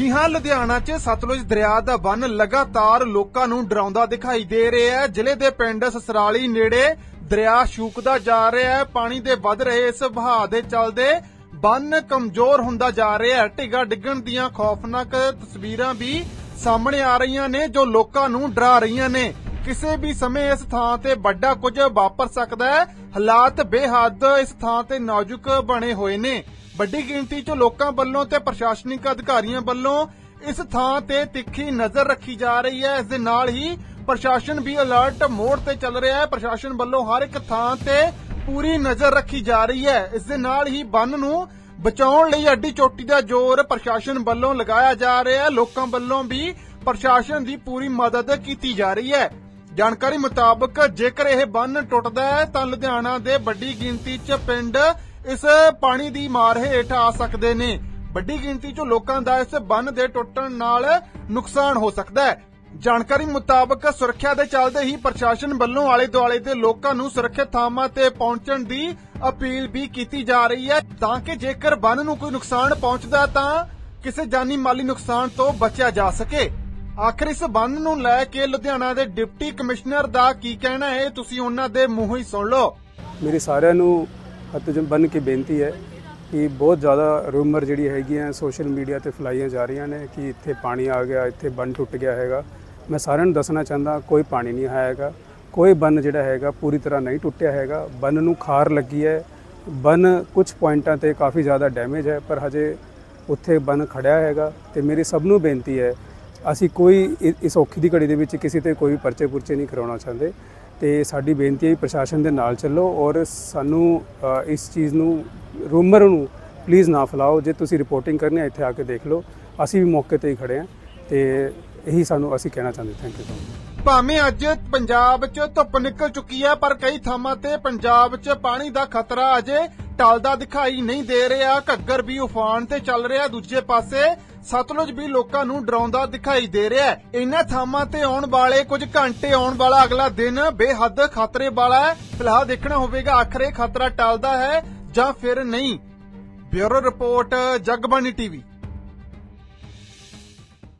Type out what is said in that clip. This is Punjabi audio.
ਜੀ ਹਾਂ, ਲੁਧਿਆਣਾ 'ਚ ਸਤਲੁਜ ਦਰਿਆ ਦਾ ਬੰਨ ਲਗਾਤਾਰ ਲੋਕਾਂ ਨੂੰ ਡਰਾਉਂਦਾ ਦਿਖਾਈ ਦੇ ਰਿਹਾ ਹੈ। ਜ਼ਿਲ੍ਹੇ ਦੇ ਪਿੰਡ ਸਸਰਾਲੀ ਨੇੜੇ ਦਰਿਆ ਸ਼ੂਕਦਾ ਜਾ ਰਿਹਾ ਹੈ। ਪਾਣੀ ਦੇ ਵੱਧ ਰਹੇ ਇਸ ਵਹਾਅ ਦੇ ਚੱਲਦੇ ਬੰਨ ਕਮਜ਼ੋਰ ਹੁੰਦਾ ਜਾ ਰਿਹਾ ਹੈ। ਢਿੱਗਾ ਡਿੱਗਣ ਦੀਆਂ ਖੌਫਨਾਕ ਤਸਵੀਰਾਂ ਵੀ ਸਾਹਮਣੇ ਆ ਰਹੀਆਂ ਨੇ, ਜੋ ਲੋਕਾਂ ਨੂੰ ਡਰਾ ਰਹੀਆਂ ਨੇ। ਕਿਸੇ ਵੀ ਸਮੇਂ ਇਸ ਥਾਂ ਤੇ ਵੱਡਾ ਕੁਝ ਵਾਪਰ ਸਕਦਾ ਹੈ। ਹਾਲਾਤ ਬੇਹੱਦ ਇਸ ਥਾਂ ਤੇ ਨਾਜ਼ੁਕ ਬਣੇ ਹੋਏ ਨੇ। ਵੱਡੀ ਗਿਣਤੀ 'ਚ ਲੋਕਾਂ ਵੱਲੋਂ ਤੇ ਪ੍ਰਸ਼ਾਸਨਿਕ ਅਧਿਕਾਰੀਆਂ ਵੱਲੋਂ ਇਸ ਥਾਂ ਤੇ ਤਿੱਖੀ ਨਜ਼ਰ ਰੱਖੀ ਜਾ ਰਹੀ ਹੈ। ਇਸ ਦੇ ਨਾਲ ਹੀ ਪ੍ਰਸ਼ਾਸਨ ਵੀ ਅਲਰਟ ਮੋਡ ਤੇ ਚੱਲ ਰਿਹਾ ਹੈ। ਪ੍ਰਸ਼ਾਸਨ ਵੱਲੋਂ ਹਰ ਇੱਕ ਥਾਂ ਤੇ ਪੂਰੀ ਨਜ਼ਰ ਰੱਖੀ ਜਾ ਰਹੀ ਹੈ। ਇਸ ਦੇ ਨਾਲ ਹੀ ਬੰਨ ਨੂੰ ਬਚਾਉਣ ਲਈ ਅੱਡੀ ਚੋਟੀ ਦਾ ਜ਼ੋਰ ਪ੍ਰਸ਼ਾਸਨ ਵੱਲੋਂ ਲਗਾਇਆ ਜਾ ਰਿਹਾ ਹੈ। ਲੋਕਾਂ ਵੱਲੋਂ ਵੀ ਪ੍ਰਸ਼ਾਸਨ ਦੀ ਪੂਰੀ ਮਦਦ ਕੀਤੀ ਜਾ ਰਹੀ ਹੈ। ਜਾਣਕਾਰੀ ਮੁਤਾਬਕ ਜੇਕਰ ਇਹ ਬੰਨ ਟੁੱਟਦਾ ਹੈ ਤਾਂ ਲੁਧਿਆਣਾ ਦੇ ਵੱਡੀ ਗਿਣਤੀ 'ਚ ਪਿੰਡ ਇਸ ਪਾਣੀ ਦੀ ਮਾਰ ਹੇਠ ਆ ਸਕਦੇ ਨੇ। ਵੱਡੀ ਗਿਣਤੀ 'ਚ ਲੋਕਾਂ ਦਾ ਇਸ ਬੰਨ ਦੇ ਟੁੱਟਣ ਨਾਲ ਨੁਕਸਾਨ ਹੋ ਸਕਦਾ ਹੈ। ਜਾਣਕਾਰੀ ਮੁਤਾਬਕ ਸੁਰੱਖਿਆ ਦੇ ਚੱਲਦੇ ਹੀ ਪ੍ਰਸ਼ਾਸਨ ਵੱਲੋਂ ਆਲੇ ਦੁਆਲੇ ਦੇ ਲੋਕਾਂ ਨੂੰ ਸੁਰੱਖਿਅਤ ਥਾਵਾਂ ਤੇ ਪਹੁੰਚਣ ਦੀ ਅਪੀਲ ਵੀ ਕੀਤੀ ਜਾ ਰਹੀ ਹੈ ਤਾਂ ਕਿ ਜੇਕਰ ਬੰਨ ਨੂੰ ਕੋਈ ਨੁਕਸਾਨ ਪਹੁੰਚਦਾ ਤਾਂ ਕਿਸੇ ਜਾਨੀ ਮਾਲੀ ਨੁਕਸਾਨ ਤੋਂ ਬਚਿਆ ਜਾ ਸਕੇ। ਆਖਰ ਇਸ ਬੰਨ ਨੂੰ ਲੈ ਕੇ ਲੁਧਿਆਣਾ ਦੇ ਡਿਪਟੀ ਕਮਿਸ਼ਨਰ ਦਾ ਕੀ ਕਹਿਣਾ ਹੈ, ਤੁਸੀਂ ਉਹਨਾਂ ਦੇ ਮੂੰਹੋਂ ਹੀ ਸੁਣ ਲਓ। ਮੇਰੇ ਸਾਰਿਆਂ ਨੂੰ ਹੱਥ ਜਨ ਬੰਨ ਕੇ ਬੇਨਤੀ ਹੈ ਕਿ ਬਹੁਤ ਜ਼ਿਆਦਾ ਰੂਮਰ ਜਿਹੜੀ ਹੈਗੀਆਂ ਸੋਸ਼ਲ ਮੀਡੀਆ ਤੇ ਫੈਲਾਈਆਂ ਜਾ ਰਹੀਆਂ ਨੇ ਕਿ ਇੱਥੇ ਪਾਣੀ ਆ ਗਿਆ, ਇੱਥੇ ਬੰਨ ਟੁੱਟ ਗਿਆ ਹੈਗਾ। ਮੈਂ ਸਾਰਿਆਂ ਨੂੰ ਦੱਸਣਾ ਚਾਹੁੰਦਾ, ਕੋਈ ਪਾਣੀ ਨਹੀਂ ਆਇਆ ਹੈਗਾ। ਕੋਈ ਬੰਨ ਜਿਹੜਾ ਹੈਗਾ ਪੂਰੀ ਤਰ੍ਹਾਂ ਨਹੀਂ ਟੁੱਟਿਆ ਹੈਗਾ। ਬੰਨ ਨੂੰ ਖਾਰ ਲੱਗੀ ਹੈ। ਬੰਨ ਕੁਝ ਪੁਆਇੰਟਾਂ ਤੇ ਕਾਫੀ ਜ਼ਿਆਦਾ ਡੈਮੇਜ ਹੈ, ਪਰ ਹਜੇ ਉੱਥੇ ਬੰਨ ਖੜਿਆ ਹੈਗਾ ਤੇ ਮੇਰੀ ਸਭ ਨੂੰ ਬੇਨਤੀ ਹੈ, ਅਸੀਂ ਕੋਈ ਇਸ ਔਖੀ ਦੀ ਘੜੀ ਦੇ ਵਿੱਚ ਕਿਸੇ ਤੇ ਕੋਈ ਪਰਚੇ ਪੁਰਚੇ ਨਹੀਂ ਕਰਾਉਣਾ ਚਾਹੁੰਦੇ। ਤੇ ਸਾਡੀ ਬੇਨਤੀ ਹੈ ਪ੍ਰਸ਼ਾਸਨ ਦੇ ਨਾਲ ਚੱਲੋ ਔਰ ਸਾਨੂੰ ਇਸ ਚੀਜ਼ ਨੂੰ, ਰੂਮਰ ਨੂੰ ਪਲੀਜ਼ ਨਾ ਫੈਲਾਓ। ਜੇ ਤੁਸੀਂ ਰਿਪੋਰਟਿੰਗ ਕਰਨੀ ਹੈ, ਇੱਥੇ ਆ ਕੇ ਦੇਖ ਲਓ। ਅਸੀਂ ਵੀ ਮੌਕੇ ਤੇ ਹੀ ਖੜੇ ਹਾਂ ਤੇ ਇਹੀ ਸਾਨੂੰ ਅਸੀਂ ਕਹਿਣਾ ਚਾਹੁੰਦੇ ਥੈਂਕ ਯੂ ਭਾਵੇਂ ਅੱਜ ਪੰਜਾਬ 'ਚ ਧੁੱਪ ਨਿਕਲ ਚੁੱਕੀ ਹੈ, ਪਰ ਕਈ ਥਾਵਾਂ ਤੇ ਪੰਜਾਬ 'ਚ ਪਾਣੀ ਦਾ ਖਤਰਾ ਅਜੇ ਟਲਦਾ ਦਿਖਾਈ ਨਹੀਂ ਦੇ ਰਿਹਾ। ਘੱਗਰ ਵੀ ਉਫਾਨ ਤੇ ਚੱਲ ਰਿਹਾ। ਦੂਜੇ ਪਾਸੇ ਸਤਲੁਜ ਵੀ ਲੋਕਾਂ ਨੂੰ ਡਰਾਉਂਦਾ ਦਿਖਾਈ ਦੇ ਰਿਹਾ ਹੈ। ਇਹਨਾਂ ਥਾਵਾਂ ਤੇ ਆਉਣ ਵਾਲੇ ਕੁਝ ਘੰਟੇ ਆਉਣ ਵਾਲਾ ਅਗਲਾ ਦਿਨ ਬੇਹੱਦ ਖਤਰੇ ਵਾਲਾ ਹੈ। ਫਿਲਹਾਲ ਦੇਖਣਾ ਹੋਵੇਗਾ ਆਖਰੇ ਖਤਰਾ ਟਲਦਾ ਹੈ ਜਾਂ ਫਿਰ ਨਹੀਂ। Bureau report, Jagbani TV.